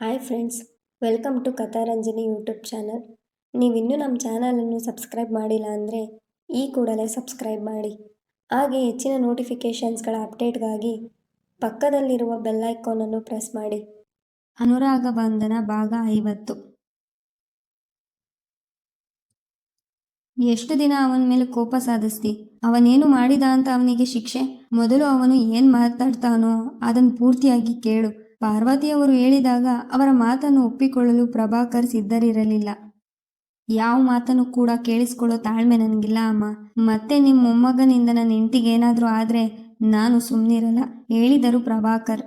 Hi friends, welcome to Katharanjani YouTube channel. ನೀವಿನ್ನೂ ನಮ್ಮ ಚಾನಲನ್ನು ಸಬ್ಸ್ಕ್ರೈಬ್ ಮಾಡಿಲ್ಲ ಅಂದರೆ ಈ ಕೂಡಲೇ ಸಬ್ಸ್ಕ್ರೈಬ್ ಮಾಡಿ. ಹಾಗೆ ಹೆಚ್ಚಿನ ನೋಟಿಫಿಕೇಷನ್ಸ್ಗಳ ಅಪ್ಡೇಟ್ಗಾಗಿ ಪಕ್ಕದಲ್ಲಿರುವ ಬೆಲ್ ಐಕಾನನ್ನು ಪ್ರೆಸ್ ಮಾಡಿ. ಅನುರಾಗ ಬಂಧನ ಭಾಗ ಐವತ್ತು. ಎಷ್ಟು ದಿನ ಅವನ ಮೇಲೆ ಕೋಪ ಸಾಧಿಸ್ತಿ? ಅವನೇನು ಮಾಡಿದ ಅಂತ ಅವನಿಗೆ ಶಿಕ್ಷೆ? ಮೊದಲು ಅವನು ಏನು ಮಾತಾಡ್ತಾನೋ ಅದನ್ನು ಪೂರ್ತಿಯಾಗಿ ಕೇಳು. ಪಾರ್ವತಿಯವರು ಹೇಳಿದಾಗ ಅವರ ಮಾತನ್ನು ಒಪ್ಪಿಕೊಳ್ಳಲು ಪ್ರಭಾಕರ್ ಸಿದ್ಧರಿರಲಿಲ್ಲ. ಯಾವ ಮಾತನ್ನು ಕೂಡ ಕೇಳಿಸ್ಕೊಳ್ಳೋ ತಾಳ್ಮೆ ನನಗಿಲ್ಲ ಅಮ್ಮ. ಮತ್ತೆ ನಿಮ್ಮ ಮೊಮ್ಮಗನಿಂದ ನನ್ನ ಇಂಟಿಗೇನಾದರೂ ಆದರೆ ನಾನು ಸುಮ್ಮನಿರಲ್ಲ ಹೇಳಿದರು ಪ್ರಭಾಕರ್.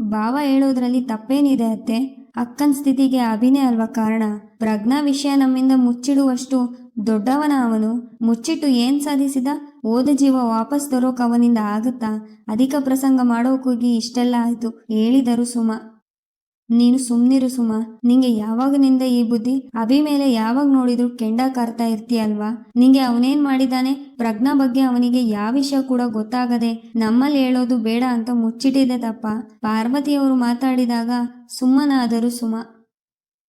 ಭಾವ ಹೇಳೋದ್ರಲ್ಲಿ ತಪ್ಪೇನಿದೆ ಅತ್ತೆ. ಅಕ್ಕನ ಸ್ಥಿತಿಗೆ ಅಭಿನಯ ಅಲ್ವಾ ಕಾರಣ? ಪ್ರಜ್ಞಾ ವಿಷಯ ನಮ್ಮಿಂದ ಮುಚ್ಚಿಡುವಷ್ಟು ದೊಡ್ಡವನ ಅವನು. ಮುಚ್ಚಿಟ್ಟು ಏನ್ ಸಾಧಿಸಿದ? ಓದ ಜೀವ ವಾಪಸ್ ತರೋಕ್ ಅವನಿಂದ ಆಗುತ್ತಾ? ಅಧಿಕ ಪ್ರಸಂಗ ಮಾಡೋಕೋಗಿ ಇಷ್ಟೆಲ್ಲ ಆಯ್ತು. ಹೇಳಿದರು ಸುಮ. ನೀನು ಸುಮ್ನಿರು ಸುಮ. ನಿಂಗೆ ಯಾವಾಗನಿಂದ ಈ ಬುದ್ಧಿ? ಅಭಿ ಮೇಲೆ ಯಾವಾಗ ನೋಡಿದ್ರು ಕೆಂಡ ಕಾರ್ತಾ ಇರ್ತೀಯಲ್ವಾ? ನಿಂಗೆ ಅವನೇನ್ ಮಾಡಿದಾನೆ? ಪ್ರಜ್ಞಾ ಬಗ್ಗೆ ಅವನಿಗೆ ಯಾವ ವಿಷಯ ಕೂಡ ಗೊತ್ತಾಗದೆ ನಮ್ಮಲ್ಲಿ ಹೇಳೋದು ಬೇಡ ಅಂತ ಮುಚ್ಚಿಟ್ಟಿದೆ ತಪ್ಪ. ಪಾರ್ವತಿಯವರು ಮಾತಾಡಿದಾಗ ಸುಮ್ಮನಾದರು ಸುಮ.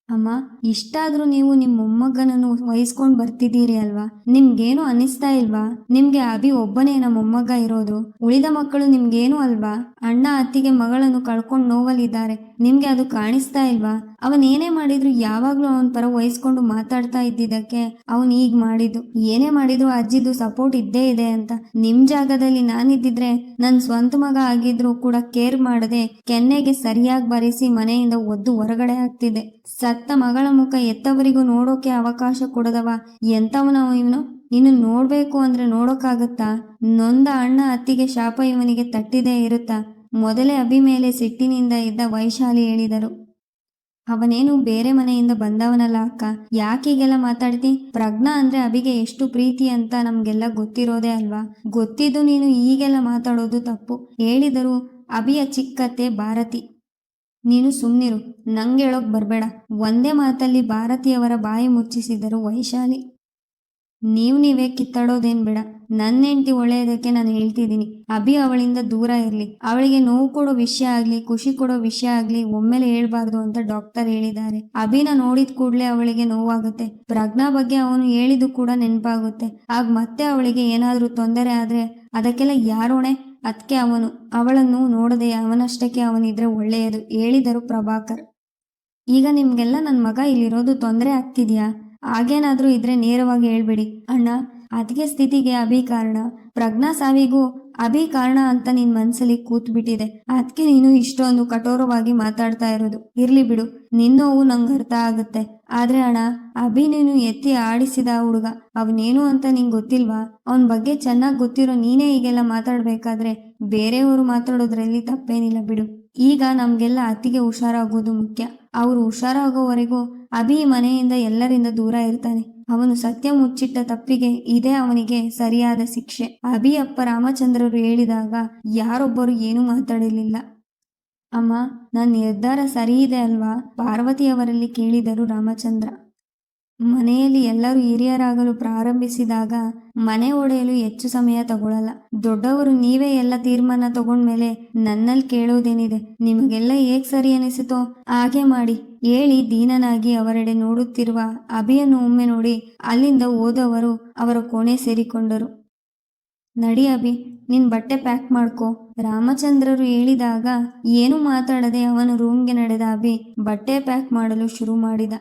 ಅಮ್ಮ, ಇಷ್ಟಾದ್ರೂ ನೀವು ನಿಮ್ ಮೊಮ್ಮಗನನ್ನು ವಹಿಸ್ಕೊಂಡ್ ಬರ್ತಿದ್ದೀರಿ ಅಲ್ವಾ? ನಿಮ್ಗೇನು ಅನಿಸ್ತಾ ಇಲ್ವಾ? ನಿಮ್ಗೆ ಅಭಿ ಒಬ್ಬನೇ ನಮ್ಮ ಮೊಮ್ಮಗ ಇರೋದು. ಉಳಿದ ಮಕ್ಕಳು ನಿಮ್ಗೇನು ಅಲ್ವಾ? ಅಣ್ಣ, ಅತ್ತಿಗೆ ಮಗಳನ್ನು ಕಳ್ಕೊಂಡು ನೋವಲ್ಲಿದ್ದಾರೆ. ನಿಮ್ಗೆ ಅದು ಕಾಣಿಸ್ತಾ ಇಲ್ವಾ? ಅವನ್ ಏನೇ ಮಾಡಿದ್ರು ಯಾವಾಗ್ಲೂ ಅವನ್ ಪರ ವಹಿಸ್ಕೊಂಡು ಮಾತಾಡ್ತಾ ಇದ್ದಿದ್ದಕ್ಕೆ ಅವನ್ ಈಗ ಮಾಡಿದ್ದು. ಏನೇ ಮಾಡಿದ್ರು ಅಜ್ಜಿದು ಸಪೋರ್ಟ್ ಇದ್ದೇ ಇದೆ ಅಂತ. ನಿಮ್ ಜಾಗದಲ್ಲಿ ನಾನಿದ್ದಿದ್ರೆ ನನ್ ಸ್ವಂತ ಮಗ ಆಗಿದ್ರು ಕೂಡ ಕೇರ್ ಮಾಡದೆ ಕೆನ್ನೆಗೆ ಸರಿಯಾಗಿ ಬರೆಸಿ ಮನೆಯಿಂದ ಒದ್ದು ಹೊರಗಡೆ ಆಗ್ತಿದೆ ಸತ್ತ ಮಗಳ ಮುಖ ಎತ್ತವರಿಗೂ ನೋಡೋಕೆ ಅವಕಾಶ ಕೊಡದವ? ಎಂತವನವ ಇವನು? ಇನ್ನು ನೋಡ್ಬೇಕು ಅಂದ್ರೆ ನೋಡೋಕ್ಕಾಗತ್ತಾ ನೊಂದ ಅಣ್ಣ ಅತ್ತಿಗೆ ಶಾಪ ಇವನಿಗೆ ತಟ್ಟಿದೇ ಇರುತ್ತಾ. ಮೊದಲೇ ಅಭಿ ಮೇಲೆ ಸಿಟ್ಟಿನಿಂದ ಇದ್ದ ವೈಶಾಲಿ ಹೇಳಿದರು. ಅವನೇನು ಬೇರೆ ಮನೆಯಿಂದ ಬಂದವನಲ್ಲ ಅಕ್ಕ. ಯಾಕೀಗೆಲ್ಲ ಮಾತಾಡ್ತಿ? ಪ್ರಜ್ಞಾ ಅಂದ್ರೆ ಅಭಿಗೆ ಎಷ್ಟು ಪ್ರೀತಿ ಅಂತ ನಮ್ಗೆಲ್ಲ ಗೊತ್ತಿರೋದೇ ಅಲ್ವಾ? ಗೊತ್ತಿದ್ದು ನೀನು ಈಗೆಲ್ಲ ಮಾತಾಡೋದು ತಪ್ಪು. ಹೇಳಿದರು ಅಭಿಯ ಚಿಕ್ಕತ್ತೆ ಭಾರತಿ. ನೀನು ಸುಮ್ಮನಿರು ನಂಗೆ ಹೇಳೋಕ್ ಬರ್ಬೇಡ. ಒಂದೇ ಮಾತಲ್ಲಿ ಭಾರತಿಯವರ ಬಾಯಿ ಮುಚ್ಚಿಸಿದರು ವೈಶಾಲಿ. ನೀವು ನೀವೇ ಕಿತ್ತಾಡೋದೇನ್ ಬೇಡ. ನನ್ನ ಹೆಂಡತಿ ಒಳ್ಳೆಯದಕ್ಕೆ ನಾನು ಹೇಳ್ತಿದ್ದೀನಿ. ಅಭಿ ಅವಳಿಂದ ದೂರ ಇರಲಿ. ಅವಳಿಗೆ ನೋವು ಕೊಡೋ ವಿಷಯ ಆಗ್ಲಿ, ಖುಷಿ ಕೊಡೋ ವಿಷಯ ಆಗ್ಲಿ, ಒಮ್ಮೆಲೆ ಹೇಳ್ಬಾರ್ದು ಅಂತ ಡಾಕ್ಟರ್ ಹೇಳಿದ್ದಾರೆ. ಅಭಿನ ನೋಡಿದ ಕೂಡಲೇ ಅವಳಿಗೆ ನೋವಾಗುತ್ತೆ. ಪ್ರಜ್ಞಾ ಬಗ್ಗೆ ಅವನು ಹೇಳಿದ್ದು ಕೂಡ ನೆನಪಾಗುತ್ತೆ. ಆಗ ಮತ್ತೆ ಅವಳಿಗೆ ಏನಾದರೂ ತೊಂದರೆ ಆದ್ರೆ ಅದಕ್ಕೆಲ್ಲ ಯಾರೋಣೆ ಅದಕ್ಕೆ ಅವನು, ಅವಳನ್ನು ನೋಡದೆ ಅವನಷ್ಟಕ್ಕೆ ಅವನಿದ್ರೆ ಒಳ್ಳೆಯದು ಹೇಳಿದರು ಪ್ರಭಾಕರ್. ಈಗ ನಿಮ್ಗೆಲ್ಲ ನನ್ನ ಮಗ ಇಲ್ಲಿರೋದು ತೊಂದರೆ ಆಗ್ತಿದ್ಯಾ? ಹಾಗೇನಾದರೂ ಇದ್ರೆ ನೇರವಾಗಿ ಹೇಳ್ಬಿಡಿ. ಅಣ್ಣ ಅದಕ್ಕೆ ಸ್ಥಿತಿಗೆ ಅಭಿ ಕಾರಣ. ಪ್ರಜ್ಞಾ ಸಾವಿಗೂ ಅಭಿ ಕಾರಣ ಅಂತ ನಿನ್ ಮನ್ಸಲ್ಲಿ ಕೂತ್ ಬಿಟ್ಟಿದೆ ಅದಕ್ಕೆ ನೀನು ಇಷ್ಟೊಂದು ಕಠೋರವಾಗಿ ಮಾತಾಡ್ತಾ ಇರೋದು. ಇರ್ಲಿ ಬಿಡು, ನಿನ್ ನೋವು ನಂಗೆ ಅರ್ಥ ಆಗುತ್ತೆ. ಆದ್ರೆ ಅಣ್ಣ, ಅಭಿ ನೀನು ಎತ್ತಿ ಆಡಿಸಿದ ಹುಡುಗ. ಅವನೇನು ಅಂತ ನಿಂಗೆ ಗೊತ್ತಿಲ್ವಾ? ಅವನ ಬಗ್ಗೆ ಚೆನ್ನಾಗಿ ಗೊತ್ತಿರೋ ನೀನೇ ಈಗೆಲ್ಲ ಮಾತಾಡ್ಬೇಕಾದ್ರೆ ಬೇರೆಯವರು ಮಾತಾಡೋದ್ರಲ್ಲಿ ತಪ್ಪೇನಿಲ್ಲ ಬಿಡು. ಈಗ ನಮ್ಗೆಲ್ಲ ಅತಿಗೆ ಹುಷಾರಾಗೋದು ಮುಖ್ಯ. ಅವ್ರು ಹುಷಾರಾಗೋವರೆಗೂ ಅಭಿ ಮನೆಯಿಂದ ಎಲ್ಲರಿಂದ ದೂರ ಇರ್ತಾನೆ. ಅವನು ಸತ್ಯ ಮುಚ್ಚಿಟ್ಟ ತಪ್ಪಿಗೆ ಇದೇ ಅವನಿಗೆ ಸರಿಯಾದ ಶಿಕ್ಷೆ. ಅಭಿಯಪ್ಪ ರಾಮಚಂದ್ರರು ಹೇಳಿದಾಗ ಯಾರೊಬ್ಬರು ಏನೂ ಮಾತಾಡಲಿಲ್ಲ. ಅಮ್ಮ, ನನ್ನ ನಿರ್ಧಾರ ಸರಿ ಇದೆ ಅಲ್ವಾ? ಪಾರ್ವತಿಯವರಲ್ಲಿ ಕೇಳಿದರು ರಾಮಚಂದ್ರ. ಮನೆಯಲ್ಲಿ ಎಲ್ಲರೂ ಹಿರಿಯರಾಗಲು ಪ್ರಾರಂಭಿಸಿದಾಗ ಮನೆ ಒಡೆಯಲು ಹೆಚ್ಚು ಸಮಯ ತಗೊಳ್ಳಲ್ಲ. ದೊಡ್ಡವರು ನೀವೇ ಎಲ್ಲ ತೀರ್ಮಾನ ತಗೊಂಡ್ಮೇಲೆ ನನ್ನಲ್ಲಿ ಕೇಳೋದೇನಿದೆ? ನಿಮಗೆಲ್ಲ ಹೇಗ್ ಸರಿ ಅನಿಸಿತೋ ಹಾಗೆ ಮಾಡಿ. ಹೇಳಿ ದೀನನಾಗಿ ಅವರೆಡೆ ನೋಡುತ್ತಿರುವ ಅಭಿಯನ್ನು ಒಮ್ಮೆ ನೋಡಿ ಅಲ್ಲಿಂದ ಹೋದವರು ಅವರ ಕೋಣೆ ಸೇರಿಕೊಂಡರು. ನಡಿ ಅಭಿ, ನಿನ್ ಬಟ್ಟೆ ಪ್ಯಾಕ್ ಮಾಡ್ಕೋ. ರಾಮಚಂದ್ರರು ಹೇಳಿದಾಗ, ಏನು ಮಾತಾಡದೆ ಅವನ ರೂಮ್ಗೆ ನಡೆದ ಅಭಿ ಬಟ್ಟೆ ಪ್ಯಾಕ್ ಮಾಡಲು ಶುರು ಮಾಡಿದ.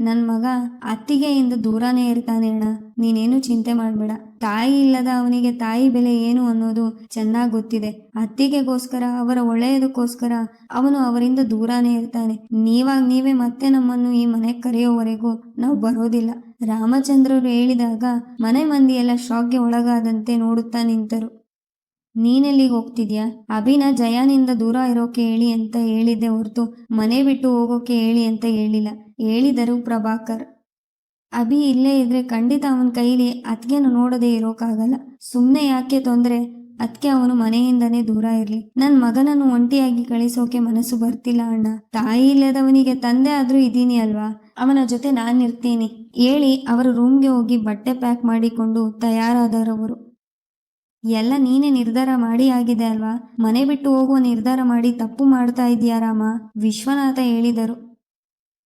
ನನ್ ಮಗ ಅತ್ತಿಗೆಯಿಂದ ದೂರನೇ ಇರ್ತಾನೆ ಅಣ್ಣ. ನೀನೇನು ಚಿಂತೆ ಮಾಡಬೇಡ. ತಾಯಿ ಇಲ್ಲದ ಅವನಿಗೆ ತಾಯಿ ಬೆಲೆ ಏನು ಅನ್ನೋದು ಚೆನ್ನಾಗಿ ಗೊತ್ತಿದೆ. ಅತ್ತಿಗೆಗೋಸ್ಕರ, ಅವರ ಒಳ್ಳೆಯದಕ್ಕೋಸ್ಕರ ಅವನು ಅವರಿಂದ ದೂರನೇ ಇರ್ತಾನೆ. ನೀವಾಗ ನೀವೇ ಮತ್ತೆ ನಮ್ಮನ್ನು ಈ ಮನೆ ಕರೆಯೋವರೆಗೂ ನಾವು ಬರೋದಿಲ್ಲ. ರಾಮಚಂದ್ರರು ಹೇಳಿದಾಗ ಮನೆ ಮಂದಿಯೆಲ್ಲ ಶಾಕ್ಗೆ ಒಳಗಾದಂತೆ ನೋಡುತ್ತಾ ನಿಂತರು. ನೀನೆಲ್ಲಿಗೆ ಹೋಗ್ತಿದ್ಯಾ? ಅಭಿನ ಜಯಾನಿಂದ ದೂರ ಇರೋಕೆ ಹೇಳಿ ಅಂತ ಹೇಳಿದ್ದೆ ಹೊರತು ಮನೆ ಬಿಟ್ಟು ಹೋಗೋಕೆ ಹೇಳಿ ಅಂತ ಹೇಳಿಲ್ಲ. ಹೇಳಿದರು ಪ್ರಭಾಕರ್. ಅಭಿ ಇಲ್ಲೇ ಇದ್ರೆ ಖಂಡಿತ ಅವನ ಕೈಲಿ ಅತ್ಗೆನ ನೋಡದೆ ಇರೋಕ್ಕಾಗಲ್ಲ ಸುಮ್ಮನೆ ಯಾಕೆ ತೊಂದರೆ? ಅದಕ್ಕೆ ಅವನು ಮನೆಯಿಂದನೇ ದೂರ ಇರ್ಲಿ. ನನ್ನ ಮಗನನ್ನು ಒಂಟಿಯಾಗಿ ಕಳಿಸೋಕೆ ಮನಸ್ಸು ಬರ್ತಿಲ್ಲ ಅಣ್ಣ. ತಾಯಿ ಇಲ್ಲದವನಿಗೆ ತಂದೆ ಆದ್ರೂ ಇದೀನಿ ಅಲ್ವಾ? ಅವನ ಜೊತೆ ನಾನಿರ್ತೀನಿ ಹೇಳಿ ಅವರ ರೂಮ್ಗೆ ಹೋಗಿ ಬಟ್ಟೆ ಪ್ಯಾಕ್ ಮಾಡಿಕೊಂಡು ತಯಾರಾದರವರು. ಎಲ್ಲ ನೀನೇ ನಿರ್ಧಾರ ಮಾಡಿ ಆಗಿದೆ ಅಲ್ವಾ? ಮನೆ ಬಿಟ್ಟು ಹೋಗುವ ನಿರ್ಧಾರ ಮಾಡಿ ತಪ್ಪು ಮಾಡ್ತಾ ಇದೀಯಾ ರಾಮ? ವಿಶ್ವನಾಥ ಹೇಳಿದರು.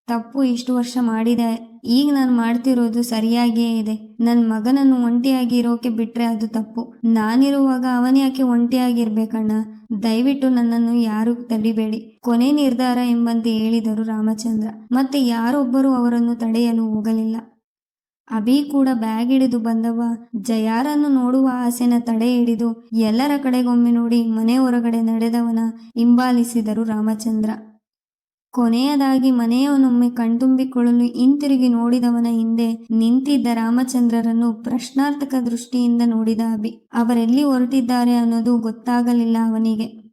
ತಪ್ಪು ಇಷ್ಟು ವರ್ಷ ಮಾಡಿದೆ. ಈಗ ನಾನು ಮಾಡ್ತಿರೋದು ಸರಿಯಾಗಿಯೇ ಇದೆ. ನನ್ನ ಮಗನನ್ನು ಒಂಟಿಯಾಗಿ ಇರೋಕೆ ಬಿಟ್ರೆ ಅದು ತಪ್ಪು. ನಾನಿರುವಾಗ ಅವನ್ಯಾಕೆ ಒಂಟಿಯಾಗಿರ್ಬೇಕಣ್ಣ? ದಯವಿಟ್ಟು ನನ್ನನ್ನು ಯಾರು ತಡಿಬೇಡಿ. ಕೊನೆ ನಿರ್ಧಾರ ಎಂಬಂತೆ ಹೇಳಿದರು ರಾಮಚಂದ್ರ. ಮತ್ತೆ ಯಾರೊಬ್ಬರು ಅವರನ್ನು ತಡೆಯಲು ಹೋಗಲಿಲ್ಲ. ಅಭಿ ಕೂಡ ಬ್ಯಾಗ್ ಹಿಡಿದು ಬಂದವ. ಜಯಾರನ್ನು ನೋಡುವ ಆಸೆನ ತಡೆ ಹಿಡಿದು ಎಲ್ಲರ ಕಡೆಗೊಮ್ಮೆ ನೋಡಿ ಮನೆ ಹೊರಗಡೆ ನಡೆದವನ ಹಿಂಬಾಲಿಸಿದರು ರಾಮಚಂದ್ರ. ಕೊನೆಯದಾಗಿ ಮನೆಯವನೊಮ್ಮೆ ಕಣ್ತುಂಬಿಕೊಳ್ಳಲು ಹಿಂತಿರುಗಿ ನೋಡಿದವನ ಹಿಂದೆ ನಿಂತಿದ್ದ ರಾಮಚಂದ್ರರನ್ನು ಪ್ರಶ್ನಾರ್ಥಕ ದೃಷ್ಟಿಯಿಂದ ನೋಡಿದ ಅಭಿ. ಅವರೆಲ್ಲಿ ಹೊರಟಿದ್ದಾರೆ ಅನ್ನೋದು ಗೊತ್ತಾಗಲಿಲ್ಲ ಅವನಿಗೆ.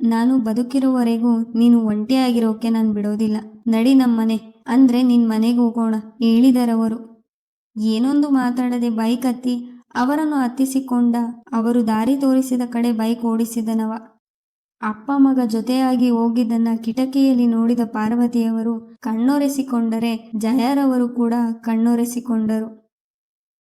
ನಾನು ಬದುಕಿರುವವರೆಗೂ ನೀನು ಒಂಟಿಯಾಗಿರೋಕೆ ನಾನು ಬಿಡೋದಿಲ್ಲ. ನಡಿ ನಮ್ಮನೆ. ಅಂದ್ರೆ ನಿನ್ ಮನೆಗೆ ಹೋಗೋಣ, ಹೇಳಿದರವರು. ಏನೊಂದು ಮಾತಾಡದೆ ಬೈಕ್ ಹತ್ತಿ ಅವರನ್ನು ಹತ್ತಿಸಿಕೊಂಡ ಅವರು ದಾರಿ ತೋರಿಸಿದ ಕಡೆ ಬೈಕ್ ಓಡಿಸಿದನವ. ಅಪ್ಪ ಮಗ ಜೊತೆಯಾಗಿ ಹೋಗಿದ್ದನ್ನ ಕಿಟಕಿಯಲ್ಲಿ ನೋಡಿದ ಪಾರ್ವತಿಯವರು ಕಣ್ಣೊರೆಸಿಕೊಂಡರೆ ಜಯರವರು ಕೂಡ ಕಣ್ಣೊರೆಸಿಕೊಂಡರು.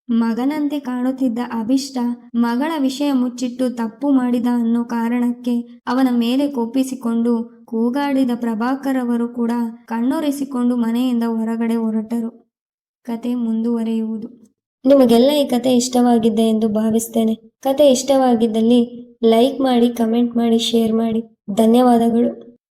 ಮಗನಂತೆ ಕಾಣುತ್ತಿದ್ದ ಅಭಿಷ್ಟ ಮಗಳ ವಿಷಯ ಮುಚ್ಚಿಟ್ಟು ತಪ್ಪು ಮಾಡಿದ ಅನ್ನೋ ಕಾರಣಕ್ಕೆ ಅವನ ಮೇಲೆ ಕೋಪಿಸಿಕೊಂಡು ಕೂಗಾಡಿದ ಪ್ರಭಾಕರ್ ಅವರು ಕೂಡ ಕಣ್ಣೊರೆಸಿಕೊಂಡು ಮನೆಯಿಂದ ಹೊರಗಡೆ ಹೊರಟರು. ಕತೆ ಮುಂದುವರೆಯುವುದು. ನಿಮಗೆಲ್ಲ ಈ ಕತೆ ಇಷ್ಟವಾಗಿದೆ ಎಂದು ಭಾವಿಸ್ತೇನೆ. ಕತೆ ಇಷ್ಟವಾಗಿದ್ದಲ್ಲಿ ಲೈಕ್ ಮಾಡಿ, ಕಮೆಂಟ್ ಮಾಡಿ, ಶೇರ್ ಮಾಡಿ. ಧನ್ಯವಾದಗಳು.